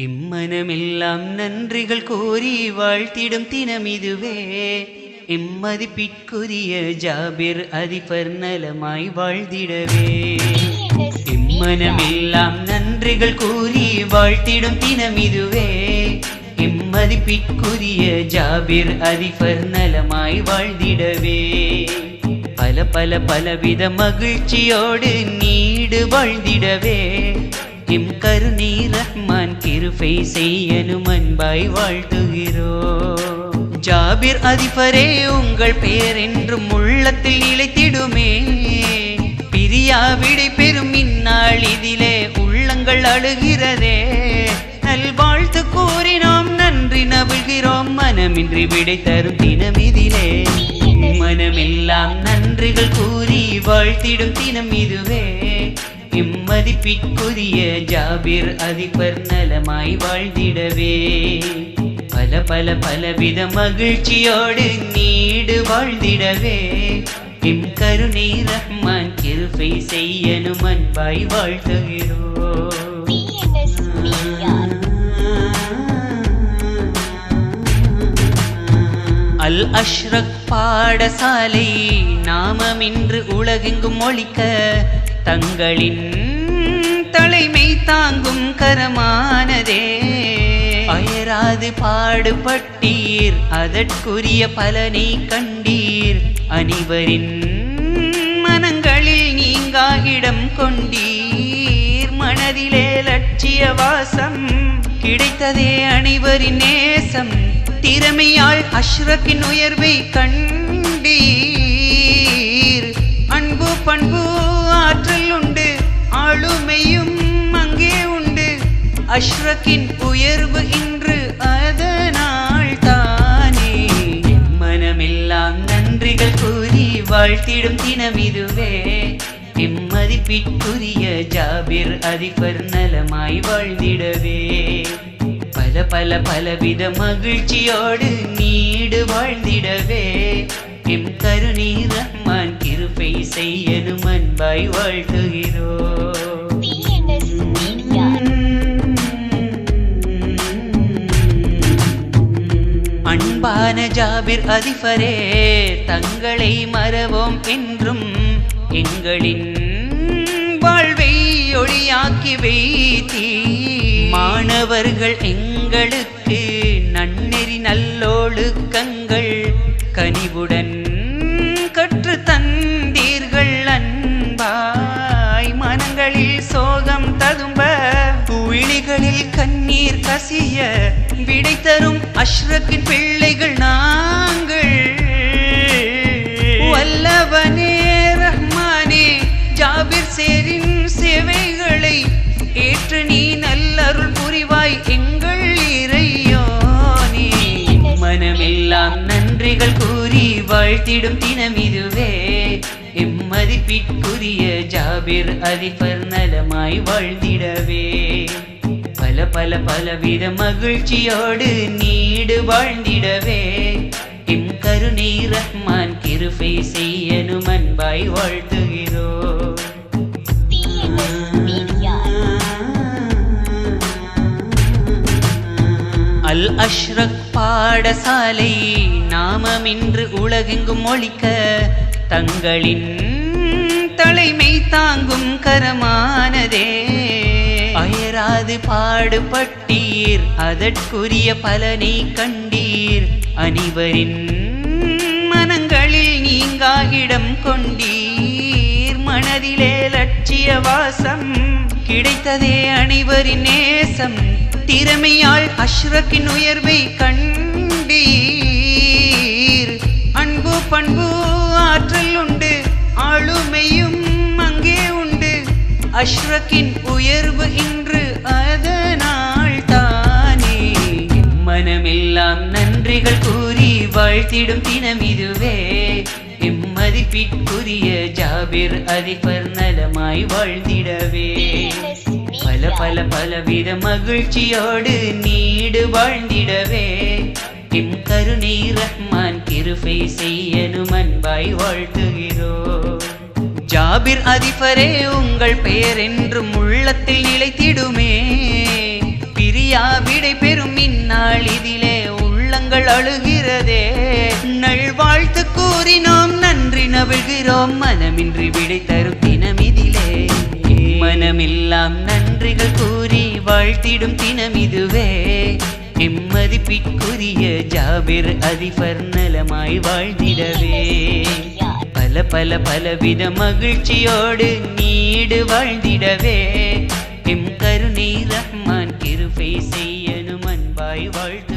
இம்மனமெல்லாம் நன்றிகள் கூறி வாழ்த்திடும் தினம் இதுவே. இம்மதிப்பிற்குரிய ஜாபிர் அதிபர் நலமாய் வாழ்ந்திடவே. இம்மனமெல்லாம் நன்றிகள் கூறி வாழ்த்திடும் தினம் இதுவே. இம்மதிப்பிற்குரிய ஜாபிர் அதிபர் நலமாய் வாழ்ந்திடவே. பல பல பலவித மகிழ்ச்சியோடு நீடு வாழ்ந்திடவே. எம் கருணை ரஹ்மான் கிருபை செய்யனும் அன்பாய் வாழ்த்துகிறோம். ஜாபிர் அதிபரே உங்கள் பெயர் என்றும் உள்ளத்தில் நிலைத்திடுமே. பிரியா விடை பெறும் இந்நாள் இதிலே உள்ளங்கள் அழுகிறதே. நல்வாழ்த்து கூறினோம் நன்றி நபுகிறோம் மனமின்றி விடை தரும் தினம் இதிலே. மனமெல்லாம் நன்றிகள் கூறி வாழ்த்திடும் தினம் இதுவே. இம்மதிப்பிற்குரிய ஜாபிர் அதிபர் நலமாய் வாழ்ந்திடவே. பல பல பலவித மகிழ்ச்சியோடு நீடு வாழ்ந்திடவே. எம் கருணை ரஹ்மான் கிருபை செய்யனும் அன்பாய் வாழ்த்துகிறோ அல் அஷ்ரக் பாடசாலை நாமம் இன்று உலகெங்கும் ஒழிக்க தங்களின் தலைமை தாங்கும் கரமானதே. அயராது பாடுபட்டீர் அதற்குரிய பலனை கண்டீர். அனைவரின் மனங்களில் நீங்கா இடம் கொண்டீர். மனதிலே லட்சிய வாசம் கிடைத்ததே அனைவரின் நேசம். திறமையால் அஷ்ரக்கின் உயர்வை கண்டீர். அஷ்ரக்கின் உயர்வு இன்று அதனால் தானே. மனமெல்லாம் நன்றிகள் கூறி வாழ்த்திடும் தினம் இதுவே. இம்மதிப்பிற்குரிய ஜாபிர் அதிபர் நலமாய் வாழ்ந்திடவே. பல பல பலவித மகிழ்ச்சியோடு நீடு வாழ்ந்திடவே. எம் கருணீர் ரஹ்மான் கிருப்பை செய்யனும் அன்பாய் வாழ்த்துகிறோம் ஆன ஜாபிர் அதிபரே தங்களை மறவோம் என்றும் எங்களின் வாழ்வை ஒளியாக்கி வைத்தி மாணவர்கள் எங்களுக்கு நன்னெறி நல்லொழுக்கங்கள் கனிவுடன் கண்ணீர் விடை தரும் அஷ்ரக்கின் பிள்ளைகள் நாங்கள். வல்லவனே ரஹ்மானே ஜாபிர் சேரின் சேவைகளை ஏற்று நீ நல்லருள் புரிவாய் எங்கள் இறையோனே. மனமெல்லாம் நன்றிகள் கூறி வாழ்த்திடும் தினம் இதுவே. எம்மதிப்பிற்குரிய ஜாபிர் அதிபர் நலமாய் வாழ்ந்திடவே. பல பல பலவித மகிழ்ச்சியோடு நீடு வாழ்ந்திடவே. எம் கருணை ரஹ்மான் கிருபை செய்யனும் அன்பாய் வாழ்த்துகிறோம் அல் அஷ்ரக் பாடசாலை நாமமின்று உலகெங்கும் ஒழிக்க தங்களின் தலைமை தாங்கும் கரமானதே. அயராது பாடுபட்டீர். அதற்குரிய பலனை கண்டீர். அனைவரின் மனங்களில் நீங்கா இடம் கொண்டீர். மனதிலே லட்சிய வாசம் கிடைத்ததே அனைவரின் நேசம். திறமையால் அஷ்ரக்கின் உயர்வை கண்டீர். அன்பு பண்பு அஷ்ரக்கின் உயர்வு இன்று அதனால் தானே. மனமெல்லாம் நன்றிகள் கூறி வாழ்த்திடும் தினம் இதுவே. மதிப்பிற்குரிய ஜாபிர் அதிபர் நலமாய் வாழ்ந்திடவே. பல பல பலவித மகிழ்ச்சியோடு நீடு வாழ்ந்திடவே. எம் கருணை ரஹ்மான் கிருபை செய்யனும் அன்பாய் வாழ்த்துகிறோம். ஜாபிர் அதிபரே உங்கள் பெயர் என்றும் உள்ளத்தில் நிலைத்திடுமே. பிரியா விடை பெறும் இந்நாள் இதிலே உள்ளங்கள் அழுகிறதே. நல்வாழ்த்து கூறி நாம் நன்றி நவிழ்கிறோம் மனமின்றி விடை தரும் தினமிதிலே மனமெல்லாம் நன்றிகள் கூறி வாழ்த்திடும் தினமிதுவே எம்மதிப்பிற்குரிய ஜாபிர் அதிபர் நலமாய் வாழ்ந்திடவே. பல பல பலவித மகிழ்ச்சியோடு நீடு வாழ்ந்திடவே. எம் கருணை ரஹ்மான் கிருபை செய்யணும் அன்பாய் வாழ்த்து